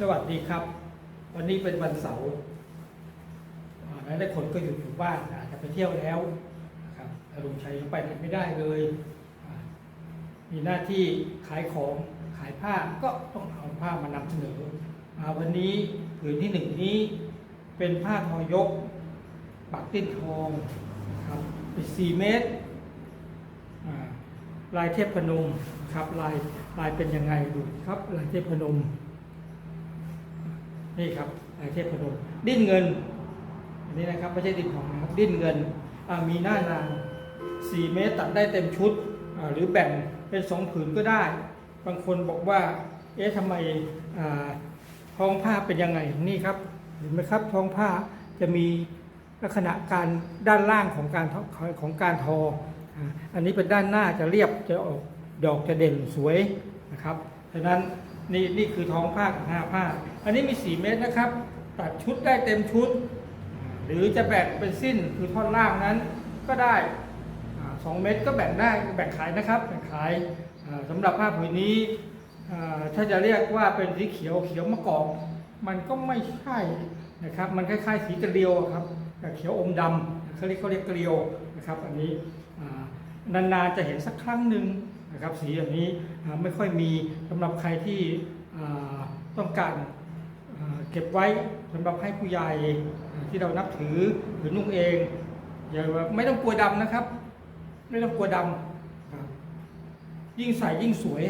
สวัสดีครับ วันนี้เป็นวันเสาร์อ่าหลายคนก็อยู่อยู่บ้านอาจจะไปเที่ยวแล้วนะครับอารมณ์ชัยไปไหนไม่ได้เลย มีหน้าที่ขายของขายผ้าก็ต้องเอาผ้ามานำเสนออาวันนี้ผืนที่หนึ่งนี้เป็นผ้าทอยก ปักติ้นทองครับเป็นสี่เมตรลายเทพพนมครับลายลายเป็นยังไงดูครับลายเทพพนม นี่ครับเทพพนมดิ้นเงินอันนี้นะครับไม่ใช่ดิ้นทองนะครับดิ้นเงินมีหน้านาง4เมตรตัดได้เต็มชุดหรือแบ่งเป็นสองผืนก็ได้ บางคนบอกว่าเอ๊ะทำไมท้องผ้าเป็นยังไงนี่ครับเห็นไหมครับท้องผ้าจะมีลักษณะการด้านล่างของการของการทอ อันนี้เป็นด้านหน้าจะเรียบจะออกดอกจะเด่นสวยนะครับฉะนั้น นี่นี่คือท้องผ้ากับหน้าผ้า อันนี้มี 4 เมตรนะครับ ตัดชุดได้เต็มชุด หรือจะแบ่งเป็นสิ้นคือท่อนล่างนั้นก็ได้สองเม็ดก็แบ่งได้แบ่งขายนะครับแบ่งขายอ่าสำหรับผ้าผืนนี้ถ้าจะเรียกว่าเป็นสีเขียวเขียวมะกอกมันก็ไม่ใช่นะครับ มันคล้ายๆสีกระเดียวครับแต่เขียวอมดำเขาเรียกเขาเรียกกระเดียวนะครับ อันนี้นานๆจะเห็นสักครั้งหนึ่ง นะครับสีอย่างนี้ไม่ค่อยมีสำหรับใครที่ต้องการเก็บไว้สำหรับให้ผู้ใหญ่ที่เรานับถือหรือนุ่งเองอย่าไม่ต้องกลัวดำนะครับ ไม่ต้องกลัวดำยิ่งใส่ยิ่งสวย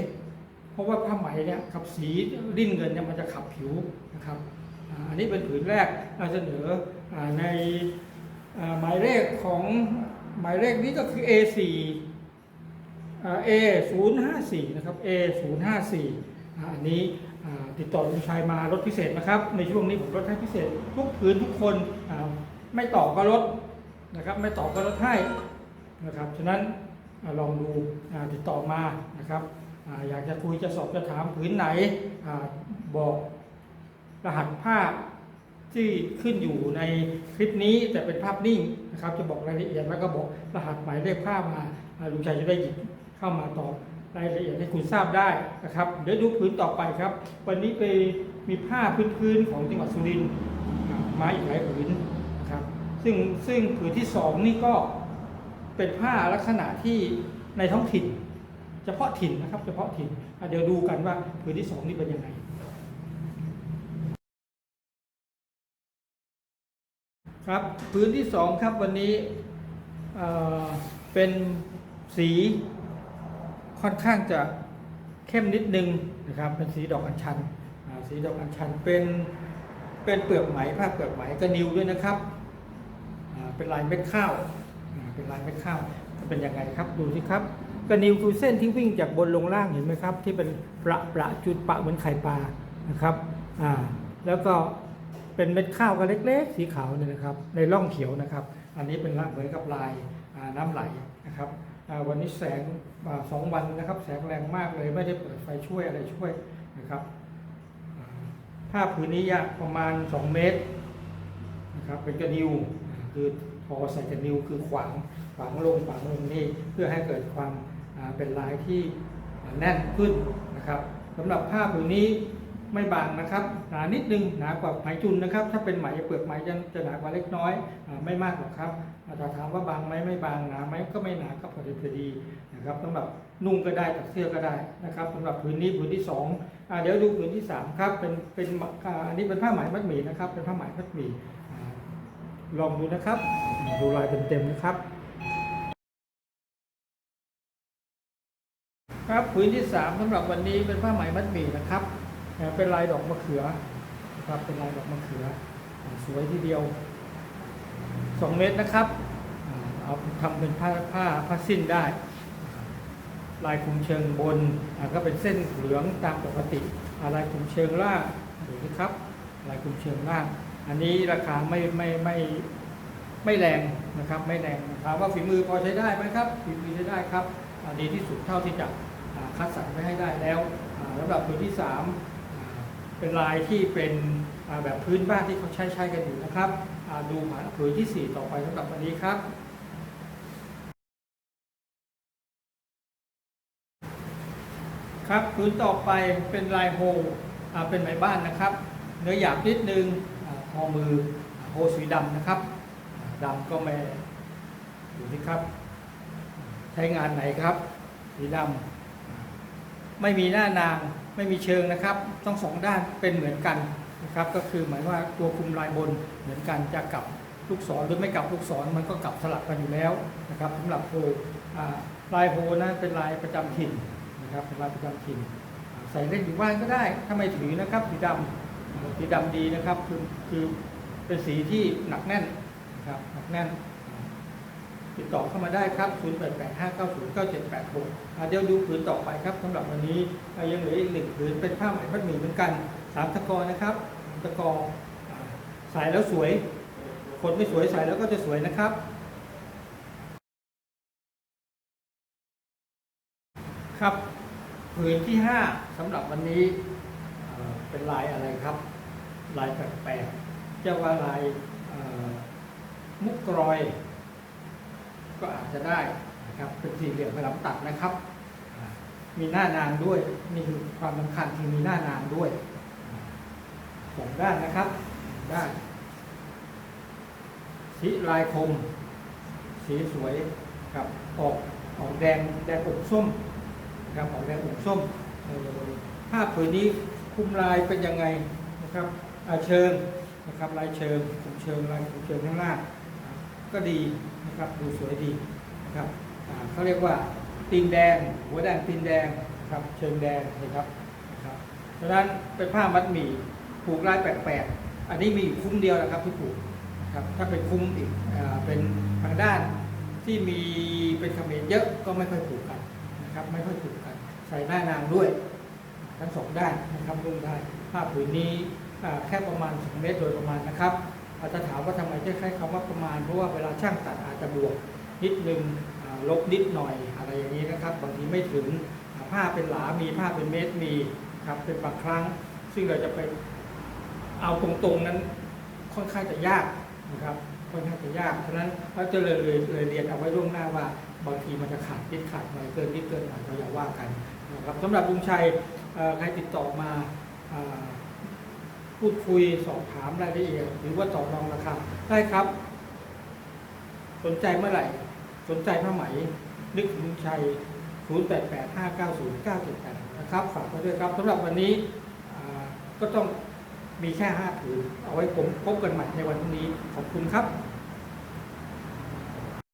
เพราะว่าผ้าไหมเนี่ยกับสีดิ้นเงินเนี่ยมันจะขับผิวนะครับอันนี้เป็นผืนแรกเราเสนอในหมายเลขของหมายเลขนี้ก็คือ A4 อ่ A 0 5 4นะครับ A 0 5 4อันนี้ติดต่อลุงชัยมาลดพิเศษนะครับ ในช่วงนี้ผมลดให้พิเศษ ทุกพื้นทุกคนไม่ต่อก็ลดนะครับไม่ต่อก็ลดให้นะครับฉะนั้นอลองดูติดต่อมานะครับออยากจะคุยจะสอบจะถามพื้นไหนอบอกรหัสภาพที่ขึ้นอยู่ในคลิปนี้แต่เป็นภาพนิ่งนะครับ จะบอกรายละเอียดแล้วก็บอกรหัสหมายเลขภาพมาอ่าลุงชัยจะได้หยิบ เข้ามาตอบรายละเอียดให้คุณทราบได้นะครับ เดี๋ยวดูพื้นต่อไปครับ วันนี้ไปมีผ้าพื้นๆของจังหวัดสุรินทร์มาอีกหลายผืนนะครับ ซึ่งซึ่งผืนที่สองนี่ก็เป็นผ้าลักษณะที่ในท้องถิ่น เฉพาะถิ่นนะครับ เฉพาะถิ่นเดี๋ยวดูกันว่าผืนที่สองนี่เป็นยังไงครับพื้นที่สองครับวันนี้เเป็นสี ค่อนข้างจะเข้มนิดนึงนะครับ เป็นสีดอกอัญชันสีดอกอัญชันเป็นเป็นเปลือกไหมผ้าเปลือกไหมกระนิวด้วยนะครับเป็นลายเม็ดข้าวเป็นลายเม็ดข้าวจะเป็นยังไงครับดูสิครับกระนิวคือเส้นที่วิ่งจากบนลงล่างเห็นไหมครับ ที่เป็นประประจุดปะเหมือนไข่ปลานะครับอ่าแล้วก็เป็นเม็ดข้าวกันเล็ก ๆ สีขาวเนี่ยนะครับ ในร่องเขียวนะครับ อันนี้เป็นเหมือนกับลาย น้ำไหลนะครับวันนี้แสงสองวันนะครับ แสงแรงมากเลยไม่ได้เปิดไฟช่วยอะไรช่วยนะครับผ้าผืนนี้ยาวประมาณ 2 เมตรนะครับเป็นกระนิวคือพอใส่กระนิวคือขวางขวางลงขวางลงนี่เพื่อให้เกิดความเป็นลายที่แน่นขึ้นนะครับสำหรับผ้าผืนนี้ ไม่บางนะครับหนานิดนึงหนากว่าไหมจุนนะครับ ถ้าเป็นไหมเปลือกไหมจะจะหนากว่าเล็กน้อยอไม่มากหรอกครับอาจจะถามว่าบางไหมไม่บางหนาไหมก็ไม่หนาก็พอดีพอดีนะครับสำหรับนุ่งก็ได้ตัดเสื้อก็ได้นะครับสำหรับผืนนี้ผืนที่สองอ่าเดี๋ยวดูผืนที่สามครับเป็นเป็นอ,อันนี้เป็นผ้าไหมมัดหมี่นะครับ เป็นผ้าไหมมัดหมี่ลองดูนะครับ ดูลายเต็มๆนะครับครับผืนที่สามสำหรับวันนี้เป็นผ้าไหมมัดหมี่นะครับ เป็นลายดอกมะเขือนะครับเป็นลายดอกมะเขือ สวยทีเดียวสองเมตรนะครับเอาทำเป็นผ้าผ้าผ้าสิ้นได้ ลายคุมเชิงบนก็เป็นเส้นเหลืองตามปกติลายคุมเชิงล่างดูนะครับ ลายคุมเชิงล่าง อันนี้ราคาไม่ไม่ไม่ไม่แรงนะครับ ไม่แรงถามว่าฝีมือพอใช้ได้ไหมครับฝีมือใช้ได้ครับดีที่สุดเท่าที่จะคัดสรรไว้ให้ได้แล้วอ่าสำหรับตัวที่สามอ่า เป็นลายที่เป็นแบบพื้นบ้านที่เขาใช้ใช้กันอยู่นะครับ ดูผ่านผืนที่สี่ต่อไปสำหรับวันนี้ครับครับพื้นต่อไปเป็นลายโฮเป็นไหมบ้านนะครับ เนื้อหยาบนิดนึงอาทอมือโฮสีดำนะครับดำก็ไม่ดูสิครับ ใช้งานไหนครับ สีดำไม่มีหน้านาง ไม่มีเชิงนะครับต้องสองด้านเป็นเหมือนกันนะครับก็คือหมายว่าตัวคุมลายบนเหมือนกันจะกลับลูกศรหรือไม่กลับลูกศรมันก็กลับสลับกันอยู่แล้วนะครับสำหรับโฮอ่าลายโฮนะเป็นลายประจำถิ่นนะครับเป็นลายประจำถิ่น ใส่เล่นอยู่บ้านก็ได้ถ้าไม่ถือนะครับสีดำสีดำดีนะครับคือคือเป็นสีที่หนักแน่นนะครับหนักแน่น ติดต่อเข้ามาได้ครับ 0 8 8 5 9 0 9 7 8 6อ่าเดี๋ยวดูผืนต่อไปครับสำหรับวันนี้ยังเหลืออีกหนึ่งผืนเป็นผ้าไหมพัดหมี่เหมือนกันสามตะกอนะครับตะกออ่าใส่แล้วสวย คนไม่สวยใส่แล้วก็จะสวยนะครับครับผืนที่ 5สำหรับวันนี้เป็นลายอะไรครับ ลายแปลกๆเรียกว่าลายมุกกรอย ก็อาจจะได้นะครับเป็นสี่เหลี่ยมกระลำตัดนะครับ มีหน้านางด้วยนี่คือความสำคัญคือมีหน้านางด้วยสองด้านนะครับด้านสีลายคม สีสวยครับออกออกแดงแดงอกส้มนะครับออกแดงอกส้มภาพผืนนี้คุมลายเป็นยังไงนะครับอาเชิงนะครับลายเชิงคุมเชิงลายคุมเชิงข้างล่างก็ดี นะครับดูสวยดีนะครับเขาเรียกว่าตีนแดง หัวแดงตีนแดงนะครับเชิงแดงนะครับครับดังนั้นเป็นผ้ามัดหมี่ผูกลายแปลกๆอันนี้มีอยู่คุ้มเดียวนะครับที่ผูกครับถ้าเป็นคุ้มอีกเป็นทางด้านที่มีเป็นเขมรเยอะก็ไม่ค่อยผูกกันนะครับไม่ค่อยผูกกัน ใส่หน้านางด้วย ทั้งสองด้านนะครับนุ่งได้ผ้าผืนนี้แค่ประมาณ2เมตรโดยประมาณนะครับ อาจจะถามว่าทำไมใช้ใช้คำว่าประมาณ เพราะว่าเวลาช่างตัดอาจจะบวกนิดนึงลบนิดหน่อยอะไรอย่างนี้นะครับ บางทีไม่ถึงผ้าเป็นหลา มีผ้าเป็นเมตรมีครับเป็นบางครั้ง ซึ่งเราจะไปเอาตรงๆนั้นค่อนข้างจะยากนะครับค่อนข้างจะยากฉะนั้นเราจะเลยเลยเลยเรียนเอาไว้ล่วงหน้าว่าบางทีมันจะขาดนิดขาดหน่อยเกินนิดเกินหน่อยก็อย่าว่ากันนะครับสำหรับลุงชัยใครติดต่อมาอ พูดคุยสอบถามรายละเอียด หรือว่าต่อรองราคาได้ครับ สนใจเมื่อไหร่ สนใจผ้าไหม นึกถึงลุงชัย 0885909788 นะครับ ฝากไว้ด้วยครับสำหรับวันนี้ก็ต้องมีแค่ห้าผืนเอาไว้ผมพบกันใหม่ในวันพรุ่งนี้ ขอบคุณครับ